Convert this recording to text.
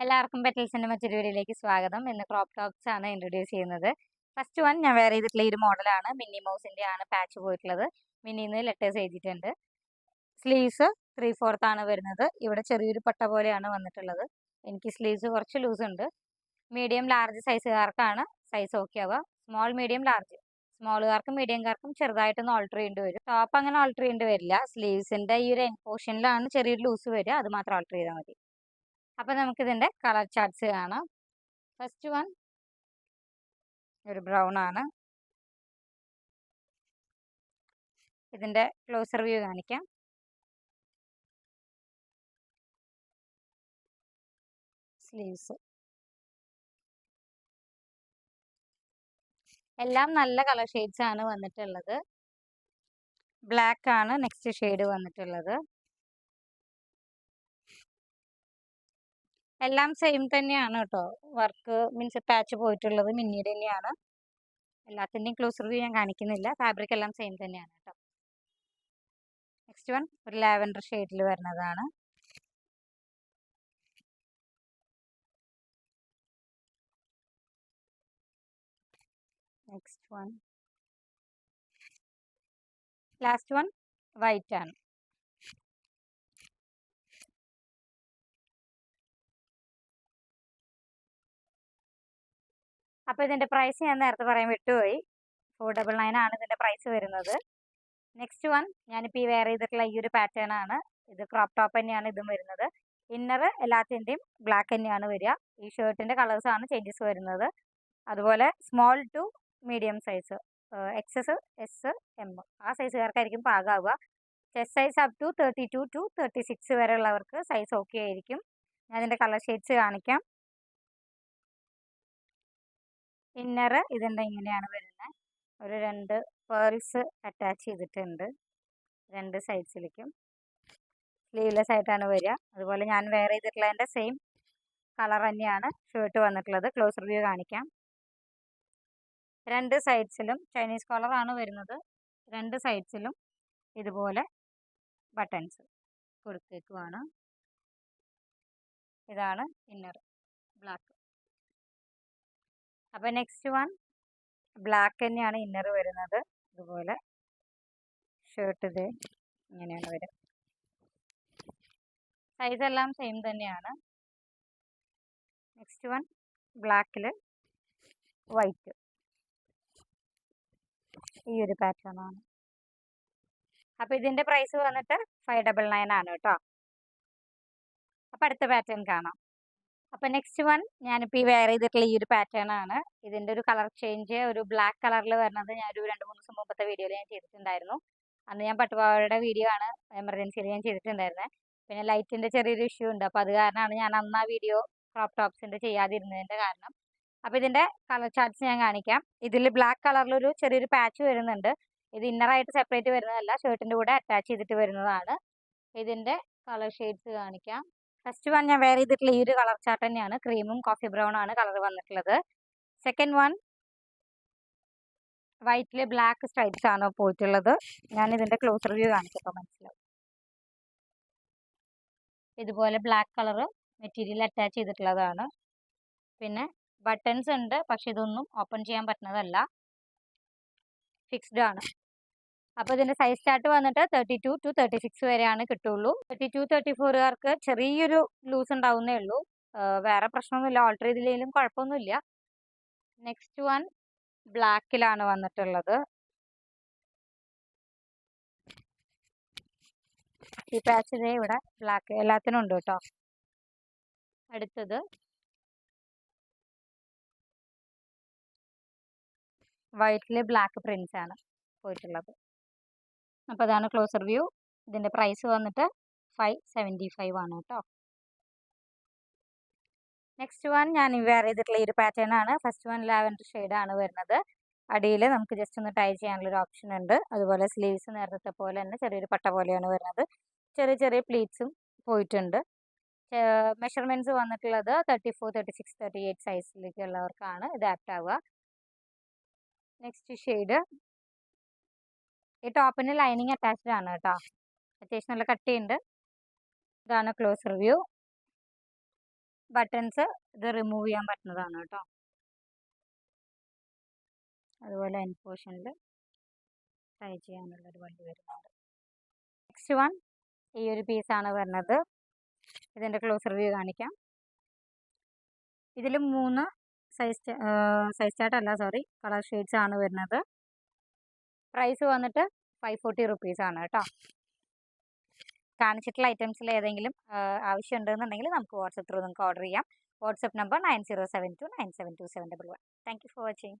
എല്ലാവർക്കും പെറ്റൽസിന്റെ മറ്റൊരു വീഡിയോയിലേക്ക് സ്വാഗതം. ഇന്ന് ക്രോപ്പ് ടോപ്സ് ആണ് ഇൻട്രൊഡ്യൂസ് ചെയ്യുന്നത്. ഫസ്റ്റ് വൺ ഞാൻ വേറെ ചെയ്തിട്ടുള്ള ഒരു മോഡലാണ് മിന്നി മൗസിന്റെ ആണ് പാച്ച് പോയിട്ടുള്ളത്. മിന്നിന്ന് ലെറ്റേഴ്സ് എഴുതിയിട്ടുണ്ട്. സ്ലീവ്സ് ത്രീ ഫോർത്ത് ആണ് വരുന്നത്. ഇവിടെ ചെറിയൊരു പട്ട പോലെയാണ് വന്നിട്ടുള്ളത്. എനിക്ക് സ്ലീവ്സ് കുറച്ച് ലൂസ് ഉണ്ട്. മീഡിയം ലാർജ് സൈസുകാർക്കാണ് സൈസ് ഓക്കെ ആവുക. സ്മോൾ മീഡിയം ലാർജ് സ്മോളുകാർക്കും മീഡിയംകാർക്കും ചെറുതായിട്ടൊന്ന് ഓൾട്ടർ ചെയ്യേണ്ടി വരും. ടോപ്പ് അങ്ങനെ ഓൾട്ടർ ചെയ്യേണ്ടി വരില്ല. സ്ലീവ്സിന്റെ ഈ ഒരു എൻ പോർഷനിലാണ് ചെറിയൊരു ലൂസ് വരിക. അത് മാത്രം ഓൾട്ടർ ചെയ്താൽ മതി. അപ്പം നമുക്കിതിന്റെ കളർ ചാർട്ട്സ് കാണാം. ഫസ്റ്റ് വൺ ഒരു ബ്രൗൺ ആണ്. ഇതിന്റെ ക്ലോസർ വ്യൂ കാണിക്കാം. സ്ലീവ്സ്. എല്ലാം നല്ല കളർ ഷെയ്ഡ്സ് ആണ് വന്നിട്ടുള്ളത്. ബ്ലാക്ക് ആണ് നെക്സ്റ്റ് ഷെയ്ഡ് വന്നിട്ടുള്ളത്. എല്ലാം സെയിം തന്നെയാണ് കേട്ടോ വർക്ക് മീൻസ് പാച്ച് പോയിട്ടുള്ളത് മിന്നിയുടെ തന്നെയാണ്. എല്ലാത്തിന്റെയും ക്ലോസ് റിവ്യൂ ഞാൻ കാണിക്കുന്നില്ല. ഫാബ്രിക് എല്ലാം സെയിം തന്നെയാണ് കേട്ടോ നെക്സ്റ്റ് വൺ ഒരു ലാവൻഡർ ഷെയ്ഡിൽ വരുന്നതാണ്. Next one last one white ആണ്. അപ്പോൾ ഇതിന്റെ പ്രൈസ് ഞാൻ നേരത്തെ പറയാൻ വിട്ടുപോയി. ഫോർ ഡബിൾ നയൻ ആണ് ഇതിന്റെ പ്രൈസ് വരുന്നത്. നെക്സ്റ്റ് വൺ ഞാനിപ്പോൾ ഈ വെയർ ചെയ്തിട്ടുള്ള ഈ ഒരു പാറ്റേൺ ആണ്. ഇത് ക്രോപ്പ് ടോപ്പ് തന്നെയാണ് ഇതും വരുന്നത്. ഇന്നർ എല്ലാത്തിന്റെയും ബ്ലാക്ക് തന്നെയാണ് വരിക. ഈ ഷർട്ടിന്റെ കളേഴ്സ് ആണ് ചേഞ്ചസ് വരുന്നത്. അതുപോലെ small to medium size XS S M ആ സൈസുകാർക്കായിരിക്കും പാകാവുക. Chest size up to thirty two to thirty six വരെ ഉള്ളവർക്ക് സൈസ് ഓക്കെ ആയിരിക്കും. ഞാൻ ഇതിന്റെ കളർ ഷെയ്ഡ്സ് കാണിക്കാം. ഇന്നർ ഇതിന്റെ ഇങ്ങനെയാണ് വരുന്നത്. ഒരു രണ്ട് പേൾസ് അറ്റാച്ച് ചെയ്തിട്ടുണ്ട്. രണ്ട് സൈഡ്സിലേക്കും സ്ലീവ്ലെസ് ആയിട്ടാണ് വരിക. അതുപോലെ ഞാൻ വെയർ ചെയ്തിട്ടുള്ളതിന്റെ സെയിം കളർ തന്നെയാണ് ഷർട്ട് വന്നിട്ടുള്ളത്. ക്ലോസ് റിവ്യൂ കാണിക്കാം. രണ്ട് സൈഡ്സിലും ചൈനീസ് കളറാണ് വരുന്നത്. രണ്ട് സൈഡ്സിലും ഇതുപോലെ ബട്ടൺസ് കൊടുത്തേക്കുവാണ്. ഇതാണ് ഇന്നർ ബ്ലാക്ക് അപ്പോൾ നെക്സ്റ്റ് വൺ ബ്ലാക്ക് തന്നെയാണ് ഇന്നർ വരുന്നത്. ഇതുപോലെ ഷർട്ട് ഇത് ഇങ്ങനെയാണ് വരുന്നത് സൈസ് എല്ലാം സെയിം തന്നെയാണ്. നെക്സ്റ്റ് വൺ ബ്ലാക്കിൽ വൈറ്റ് ഈ ഒരു പാറ്റേൺ ആണ്. അപ്പോൾ ഇതിന്റെ പ്രൈസ് വന്നിട്ട് ഫൈവ് ഡബിൾ നയൻ ആണ് കേട്ടോ. അപ്പോൾ അടുത്ത പാറ്റേൺ കാണാം. അപ്പോൾ നെക്സ്റ്റ് വൺ ഞാനിപ്പോൾ ഈ വെയർ ചെയ്തിട്ടുള്ള ഈ ഒരു പാറ്റേൺ ആണ്. ഇതിന്റെ ഒരു കളർ ചേഞ്ച് ഒരു ബ്ലാക്ക് കളറിൽ വരുന്നത് ഒരു രണ്ട് മൂന്ന് ദിവസം മുമ്പത്തെ വീഡിയോയിൽ ഞാൻ ചെയ്തിട്ടുണ്ടായിരുന്നു. അന്ന് ഞാൻ പട്ടുപാവയുടെ വീഡിയോ ആണ് എമർജൻസിയിൽ ഞാൻ ചെയ്തിട്ടുണ്ടായിരുന്നത് പിന്നെ ലൈറ്റിന്റെ ചെറിയൊരു ഇഷ്യൂ ഉണ്ട്. അപ്പോൾ അത് കാരണമാണ് ഞാൻ അന്ന് ആ വീഡിയോ ക്രോപ്പ് ടോപ്സിന്റെ ചെയ്യാതിരുന്നതിന്റെ കാരണം. അപ്പോൾ ഇതിന്റെ കളർ ചാർട്ട്സ് ഞാൻ കാണിക്കാം. ഇതിൽ ബ്ലാക്ക് കളറിലൊരു ചെറിയൊരു പാച്ച് വരുന്നുണ്ട്. ഇത് ഇന്നറായിട്ട് സെപ്പറേറ്റ് വരുന്നതല്ല ഷർട്ടിന്റെ കൂടെ അറ്റാച്ച് ചെയ്തിട്ട് വരുന്നതാണ്. ഇതിന്റെ കളർ ഷെയ്ഡ്സ് കാണിക്കാം. ഫസ്റ്റ് വൺ ഞാൻ വെയർ ചെയ്തിട്ടുള്ള ഈ ഒരു കളർ ചാർട്ട് തന്നെയാണ്. ക്രീമും കോഫി ബ്രൗൺ ആണ് കളർ വന്നിട്ടുള്ളത്. സെക്കൻഡ് വൺ വൈറ്റിൽ ബ്ലാക്ക് സ്ട്രൈപ്സ് ആണ് പോയിട്ടുള്ളത്. ഞാൻ ഇതിന്റെ ക്ലോസ് റിവ്യൂ കാണിച്ചപ്പോൾ മനസ്സിലാവും ഇതുപോലെ ബ്ലാക്ക് കളർ മെറ്റീരിയൽ അറ്റാച്ച് ചെയ്തിട്ടുള്ളതാണ്. പിന്നെ ബട്ടൺസ് ഉണ്ട് പക്ഷെ ഇതൊന്നും ഓപ്പൺ ചെയ്യാൻ പറ്റുന്നതല്ല. ഫിക്സ്ഡ് ആണ്. അപ്പോൾ ഇതിന്റെ സൈസ് ചാർട്ട് വന്നിട്ട് thirty two to thirty six വരെയാണ് കിട്ടുള്ളൂ. തേർട്ടി ടു തേർട്ടി ഫോറുകാർക്ക് ചെറിയൊരു ലൂസ് ഉണ്ടാവുന്നേ ഉള്ളൂ. വേറെ പ്രശ്നമൊന്നുമില്ല. ഓൾട്ടർ ചെയ്തില്ലെങ്കിലും കുഴപ്പമൊന്നുമില്ല. നെക്സ്റ്റ് വൺ ബ്ലാക്കിലാണ് വന്നിട്ടുള്ളത്. ഈ പാച്ച് ഇതേ ഇവിടെ ബ്ലാക്ക് എല്ലാത്തിനും ഉണ്ട് കേട്ടോ. അടുത്തത് വൈറ്റിൽ ബ്ലാക്ക് പ്രിൻസ് ആണ് പോയിട്ടുള്ളത്. അപ്പോൾ അതാണ് ക്ലോസർ വ്യൂ ഇതിന്റെ പ്രൈസ് വന്നിട്ട് ഫൈവ് സെവന്റി ഫൈവ് ആണ് കേട്ടോ. നെക്സ്റ്റ് വൺ ഞാൻ വെയർ ചെയ്തിട്ടുള്ള ഈ ഒരു പാറ്റേൺ ആണ്. ഫസ്റ്റ് വൺ ലാവൻഡർ ആണ് വരുന്നത്. അടിയിൽ നമുക്ക് ജസ്റ്റ് ഒന്ന് ടൈ ചെയ്യാനുള്ളൊരു ഓപ്ഷൻ ഉണ്ട്. അതുപോലെ സ്ലീവ്സ് നേരത്തെ പോലെ തന്നെ ചെറിയൊരു പട്ട പോലെയാണ് വരുന്നത്. ചെറിയ ചെറിയ പ്ലീറ്റ്സും പോയിട്ടുണ്ട്. മെഷർമെന്റ്സ് വന്നിട്ടുള്ളത് thirty four thirty six thirty eight സൈസിലേക്കുള്ളവർക്കാണ് ഇത് ആപ്റ്റ് ആവുക. നെക്സ്റ്റ് ഷെയ്ഡ് ഈ ടോപ്പിന് ലൈനിങ് അറ്റാച്ച്ഡ് ആണ് കേട്ടോ. അത്യാവശ്യം നല്ല കട്ടിയുണ്ട്. ഇതാണ് ക്ലോസ് റിവ്യൂ. ബട്ടൺസ് ഇത് റിമൂവ് ചെയ്യാൻ പറ്റുന്നതാണ് കേട്ടോ. അതുപോലെ എൻ പോർഷനിൽ ചെയ്യാനുള്ള ഒരു വണ്ടി വരുന്നുണ്ട്. നെക്സ്റ്റ് വൺ ഈ ഒരു പീസാണ് വരുന്നത്. ഇതിന്റെ ക്ലോസ് റിവ്യൂ കാണിക്കാം. ഇതിൽ മൂന്ന് സൈസ് സൈസ് ചാട്ടല്ല സോറി കളർ ഷെയ്ഡ്സ് ആണ് വരുന്നത്. പ്രൈസ് വന്നിട്ട് ഫൈവ് ഫോർട്ടി റുപ്പീസ് ആണ് കേട്ടോ. കാണിച്ചിട്ടുള്ള ഐറ്റംസിൽ ഏതെങ്കിലും ആവശ്യം ഉണ്ടെന്നുണ്ടെങ്കിൽ നമുക്ക് വാട്സപ്പ് ത്രൂ നിങ്ങൾക്ക് ഓർഡർ ചെയ്യാം. WhatsApp number nine zero seven two nine seven two seven double one thank you for watching